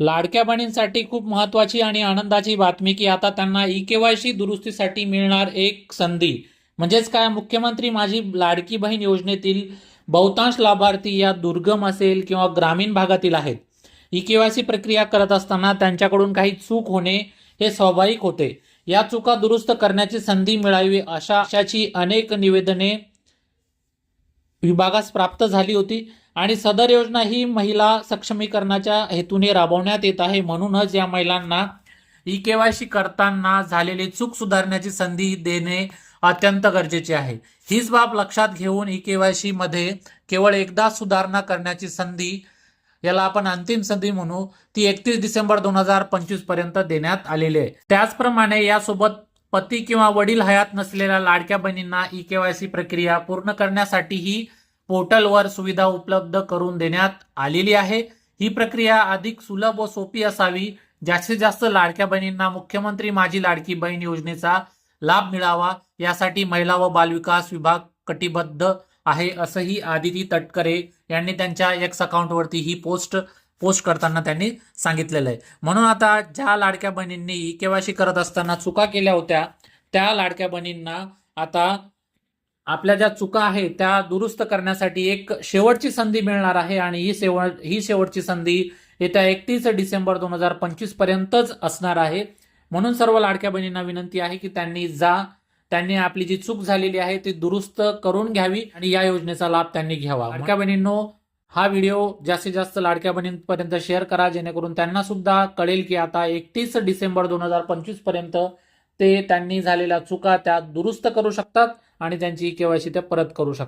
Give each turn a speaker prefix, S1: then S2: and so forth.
S1: लाडक्या बहिणींसाठी खूप महत्वाची आणि आनंदाची बातमी की आता त्यांना ई केवायसी दुरुस्तीसाठी मिळणार एक संधी. म्हणजेच काय मुख्यमंत्री माझी लाडकी बहीण योजनेतील बहुतांश लाभार्थी या दुर्गम असेल किंवा ग्रामीण भागातील आहेत. ई केवायसी प्रक्रिया करत असताना त्यांच्याकडून काही चूक होणे हे स्वाभाविक होते. या चुका दुरुस्त करण्याची संधी मिळावी अशा अशाची अनेक निवेदने विभागास प्राप्त झाली होती. आणि सदर योजना ही महिला सक्षमीकरणाच्या हेतूने राबवण्यात येत आहे. म्हणूनच या महिलांना ई केवायसी करताना झालेली चूक सुधारण्याची संधी देणे अत्यंत गरजेचे आहे. हीच बाब लक्षात घेऊन ई केवायसी मध्ये केवळ एकदा सुधारणा करण्याची संधी याला आपण अंतिम संधी म्हणू ती एकतीस डिसेंबर दोन हजार पंचवीसपर्यंत देण्यात आलेली आहे. त्याचप्रमाणे यासोबत पती किंवा वडील हयात नसलेल्या लाडक्या बहिणींना ई केवायसी प्रक्रिया पूर्ण करण्यासाठीही पोर्टलवर सुविधा उपलब्ध करून देण्यात आलेली आहे. ही प्रक्रिया अधिक सुलभ व सोपी असावी. जास्तीत जास्त लाडक्या बहिणींना मुख्यमंत्री माझी लाडकी बहीण योजनेचा लाभ मिळावा. यासाठी महिला व बालविकास विभाग कटिबद्ध आहे असंही आदिती तटकरे यांनी त्यांच्या एक्स अकाउंटवरती ही पोस्ट पोस्ट करताना त्यांनी सांगितलेलं आहे. म्हणून आता ज्या लाडक्या बहिणींनी ई केवायसी करत असताना चुका केल्या होत्या त्या लाडक्या बहिणींना आता आपल्या ज्या चुका आहेत त्या दुरुस्त करण्यासाठी एक शेवटची संधी मिळणार आहे आणि ही शेवट ही शेवटची संधी येत्या एकतीस डिसेंबर दोन हजार पंचवीस पर्यंतच असणार आहे. म्हणून सर्व लाडक्या बहिणींना विनंती आहे की त्यांनी जा त्यांनी आपली जी चूक झालेली आहे ती दुरुस्त करून घ्यावी आणि या योजनेचा लाभ त्यांनी घ्यावा. लाडक्या बहिणींनो हा व्हिडिओ जास्तीत जास्त लाडक्या बहिणींपर्यंत शेअर करा जेणेकरून त्यांना सुद्धा कळेल की आता एकतीस डिसेंबर दोन हजार पंचवीसपर्यंत ते त्यांनी झालेल्या चुका त्या दुरुस्त करू शकतात आणि त्यांची केवायसी ते परत करू शकतात.